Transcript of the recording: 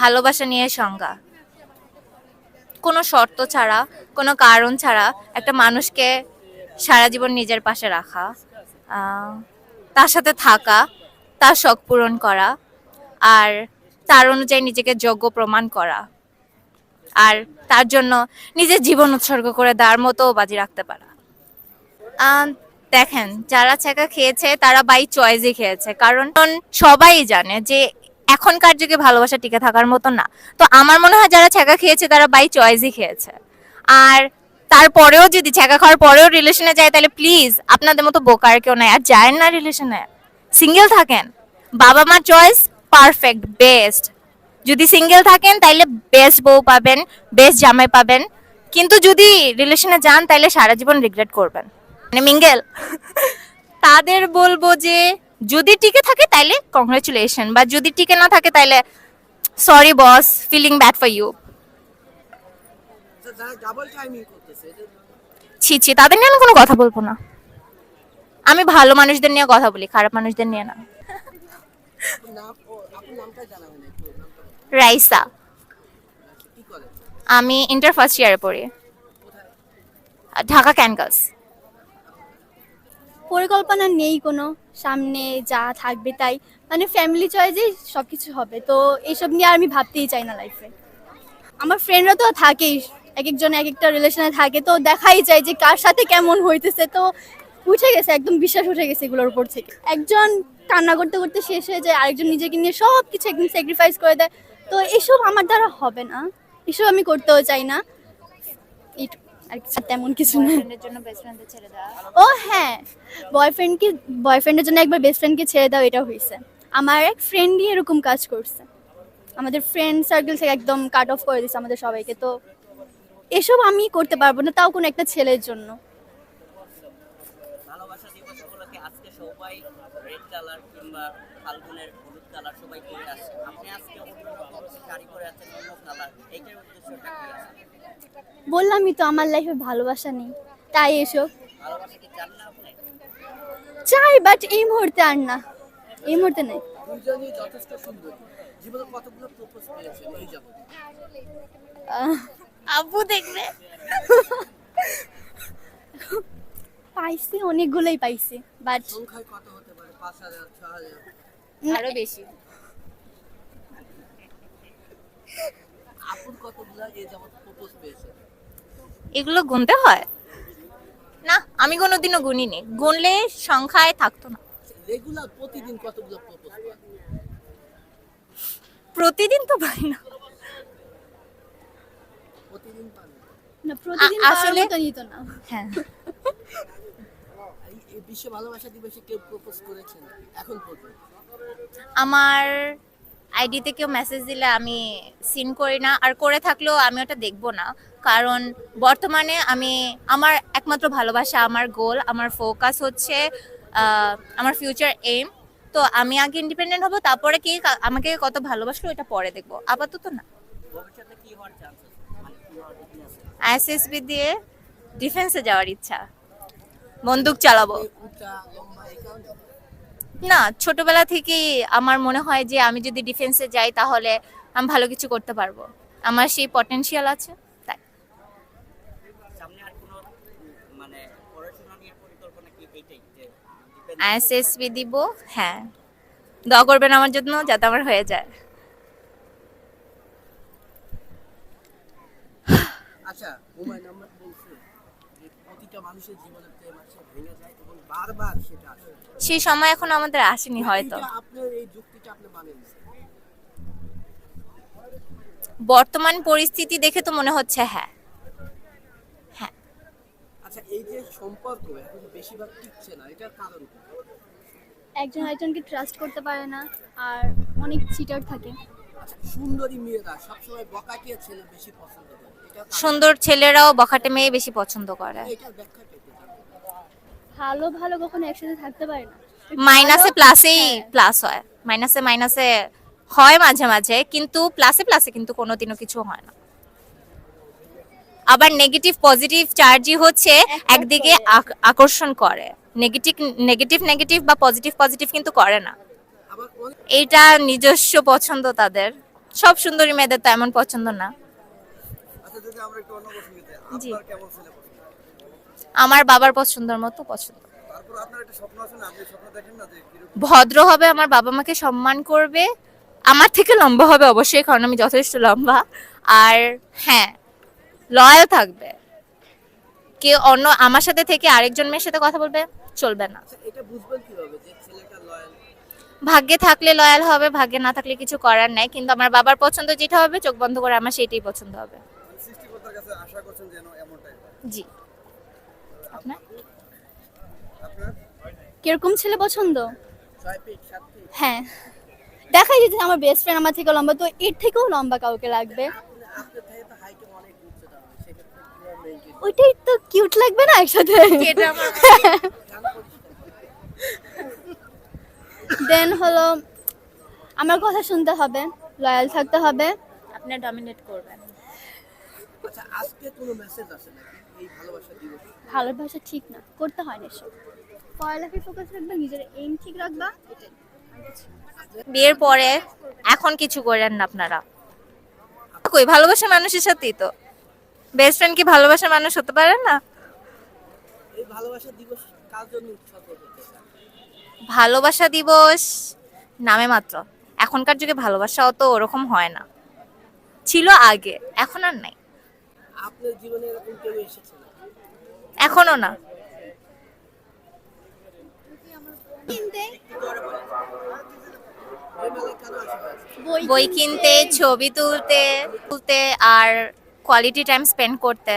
ভালোবাসা নিয়ে সংজ্ঞা। কোনো শর্ত ছাড়া, কোনো কারণ ছাড়া একটা মানুষকে সারা জীবন নিজের পাশে রাখা তার সাথে থাকা, তার শখ পূরণ করা, আর তার অনুযায়ী নিজেকে যোগ্য প্রমাণ করা, আর তার জন্য নিজের জীবন উৎসর্গ করে দেওয়ার মতো বাজি রাখতে পারা। দেখেন, যারা ছেঁকা খেয়েছে, তারা বাই চয়েসই খেয়েছে। কারণ সবাই জানে যে এখনকার যুগে ভালোবাসা টিকে থাকার মতো না। তো আমার মনে হয় যারা ছেঁকা খেয়েছে, তারা বাই চয়েসই খেয়েছে। আর তারপরেও যদি ছেঁকা খাওয়ার পরেও রিলেশনে যায়, তাহলে প্লিজ আপনাদের মতো বোকার কেউ নাই। আর যায় না রিলেশনে সিঙ্গেল থাকেন। বাবা মা চয়েস পারফেক্ট বেস্ট যদি সিঙ্গেল থাকেন, তাইলে বেস্ট বউ পাবেন বেস্ট জামাই পাবেন। কিন্তু যদি রিলেশনে যান, তাইলে সারা জীবন রিগ্রেট করবেন। মানে মিঙ্গেল তাদের বলব যে যদি টিকে থাকে তাইলে কংগ্রেচুলেশন বা যদি টিকে না থাকে তাইলে sorry boss feeling bad for you ছি ছি তাদের নিয়ে আমি কোনো কথা বলব না। আমি ভালো মানুষদের নিয়ে কথা বলি খারাপ মানুষদের নিয়ে না। রাইসা। আমি ইন্টার ফার্স্ট ইয়ারে পড়ি। ঢাকা ক্যানকাস। পরিকল্পনা নেই কোনো। সামনে যা থাকবে তাই। মানে ফ্যামিলি চয়েসেই সব কিছু হবে। তো এইসব নিয়ে আর আমি ভাবতেই চাই না লাইফে আমার ফ্রেন্ডরা তো থাকেই। এক একজন এক একটা রিলেশনে থাকে। তো দেখাই যায় যে কার সাথে কেমন হইতেছে। তো উঠে গেছে, একদম বিশ্বাস উঠে গেছে এগুলোর উপর থেকে। একজন কান্না করতে করতে শেষ হয়ে যায়, আরেকজন নিজেকে নিয়ে সব কিছু একদম স্যাক্রিফাইস করে দেয়। তো এসব আমার দ্বারা হবে না। এসব আমি করতেও চাই না। এইটুকু। আর কিছু তেমন কিছু না। জন্য বেস্ট ছেড়ে দাও। ও হ্যাঁ। বয়ফ্রেন্ডকে বয়ফ্রেন্ডের জন্য একবার বেস্ট ফ্রেন্ডকে ছেড়ে দাও এটা হয়েছে আমার এক ফ্রেন্ডই এরকম কাজ করছে। আমাদের ফ্রেন্ড সার্কেল থেকে একদম কাট অফ করে দিছে আমাদের সবাইকে। তো এসব আমি করতে পারব না তাও কোনো একটা ছেলের জন্য। ভালোবাসা দিবস উপলক্ষে আজকে সবাই রেড কালার কিংবা ফাল্গুনের হলুদ কালার সবাই পরে আসছে। আপনি আজকে শাড়ি পরে আছেন অন্য কালার এইটার উদ্দেশ্যটা কি আছে? বললামই তো আমার লাইফে ভালোবাসা নেই। তাই এসব। ভালোবাসা কি চান না আপনি? চাই বাট এই মুহূর্তে আর না। এই মুহূর্তে নেই। দুইজনই যথেষ্ট সুন্দর। জীবনে কতগুলো প্রপোজ পেয়েছেন এই যাবত আহ, আব্বু দেখবে। পাইছি অনেকগুলোই পাইছি বাট সংখ্যায় কত হতে পারে? পাঁচ হাজার ছ হাজার? আরও বেশি। আপন কতগুলো? এই যাবত প্রপোজ পেয়েছেন এগুলো গুনতে হয়? না আমি কোনোদিনও গুনিনি। গুনলে সংখ্যায় থাকতো না। রেগুলার প্রতিদিন কতগুলো প্রপোজ প্রতিদিন তো পাই না। প্রতিদিন পান না। প্রতিদিন আসলে তো নিত না। হ্যাঁ। বিশ্ব ভালোবাসা দিবসে কেউ প্রপোজ করেছেন এখন পর্যন্ত? আমার আইডিতে কেউ মেসেজ দিলে আমি সিন করি না। আর করে থাকলেও আমি ওটা দেখব না। কারণ বর্তমানে আমি আমার একমাত্র ভালোবাসা আমার গোল আমার ফোকাস হচ্ছে আমার ফিউচার এম তো আমি আগে ইন্ডিপেন্ডেন্ট হব তারপরে কে আমাকে কত ভালোবাসলো এটা পরে দেখব। আপাতত না। আছে? মানে আইএসএসবি দিয়ে ডিফেন্সে যাওয়ার ইচ্ছা। বন্দুক চালাবো। না ছোটবেলা থেকেই আমার মনে হয় যে আমি যদি ডিফেন্সে যাই তাহলে আমি ভালো কিছু করতে পারব। আমার সেই পটেনশিয়াল আছে তাই। সামনে আর কোনো উম, মানে আইএসএসবি দিব হ্যাঁ। দোয়া করবেন আমার জন্য যাতে আমার হয়ে যায়। আচ্ছা হুমায়ুন আহমেদ বলছে প্রতিটা মানুষের জীবনে প্রেম আছে ভেঙে যায় এবং বারবার সেটা আসে। সেই সময় এখন আমাদের আসেনি হয়তো। আপনার এই যুক্তিটা আপনি মানেন বর্তমান পরিস্থিতি দেখে তো মনে হচ্ছে হ্যাঁ। হ্যাঁ। আচ্ছা এই যে সম্পর্ক এখন বেশিরভাগ টিকছে না এটার কারণ কি? একজন আরেকজনকে ট্রাস্ট করতে পারে না আর অনেক চিটার থাকে। আচ্ছা সুন্দরী মেয়েরা সবসময় বকাটিয়া ছেলে বেশি পছন্দ করে। সুন্দর ছেলেরাও বখাটে মেয়ে বেশি পছন্দ করে। ভালো ভালো কখনো একসাথে থাকতে পারে না। মাইনাসে প্লাসেই হ্যাঁ। প্লাস হয়। মাইনাসে মাইনাসে হয় মাঝে মাঝে কিন্তু প্লাসে প্লাসে কিন্তু কোনোদিনও কিছু হয় না। আবার নেগেটিভ পজিটিভ চার্জই হচ্ছে একদিকে আক- আকর্ষণ করে। নেগেটিভ নেগেটিভ নেগেটিভ বা পজিটিভ পজিটিভ কিন্তু করে না। এইটা নিজস্ব পছন্দ তাদের। সব সুন্দরী মেয়েদের তো এমন পছন্দ না। আমরা একটু অন্য প্রসঙ্গে আপনার কেমন ছেলে পছন্দ? আমার বাবার পছন্দের মতো পছন্দ। ভদ্র হবে আমার বাবা মাকে সম্মান করবে। আমার থেকে লম্বা হবে অবশ্যই কারণ আমি যথেষ্ট লম্বা। আর হ্যাঁ লয়াল থাকবে। কেউ অন্য আমার সাথে থেকে আরেকজন মেয়ের সাথে কথা বলবে চলবে না। আচ্ছা ভাগ্যে থাকলে লয়াল হবে ভাগ্যে না থাকলে কিছু করার নাই। কিন্তু আমার বাবার পছন্দ যেটা হবে চোখ বন্ধ করে আমার সেটাই পছন্দ হবে। কাছে আশা করছেন যেন এমনটাই জি। আপনার? আপনার? কীরকম ছেলে পছন্দ? হ্যাঁ। দেখাই যেতে আমার বেস্ট ফ্রেন্ড আমার থেকে লম্বা তো এর থেকেও লম্বা কাউকে লাগবে? ওইটাই তো কিউট লাগবে না একসাথে? আমার দেন হলো আমার কথা শুনতে হবে লয়াল থাকতে হবে। আপনার ডমিনেট করবেন। আচ্ছা আজকে কোনো মেসেজ আছে নাকি? এই ভালোবাসা দিবস? ভালোবাসা ঠিক না করতে হয় না এসব ফোকাস রাখবা নিজের এইম ঠিক রাখবা এটাই। বিয়ের পরে এখন কিছু করেন না আপনারা। কই ভালোবাসা মানুষের সাথেই তো। বেস্ট ফ্রেন্ড কি ভালোবাসার মানুষ হতে পারে না? এই ভালোবাসা দিবস কার জন্য উৎসর্গ করতে ভালোবাসা দিবস নামে মাত্র। এখনকার যুগে ভালোবাসা অত ওরকম হয় না। ছিল আগে এখন আর নাই। আপনার জীবনে এরকম কেউ এসেছে এখনও না। বই কিনতে, ছবি তুলতে তুলতে, আর কোয়ালিটি টাইম স্পেন্ড করতে।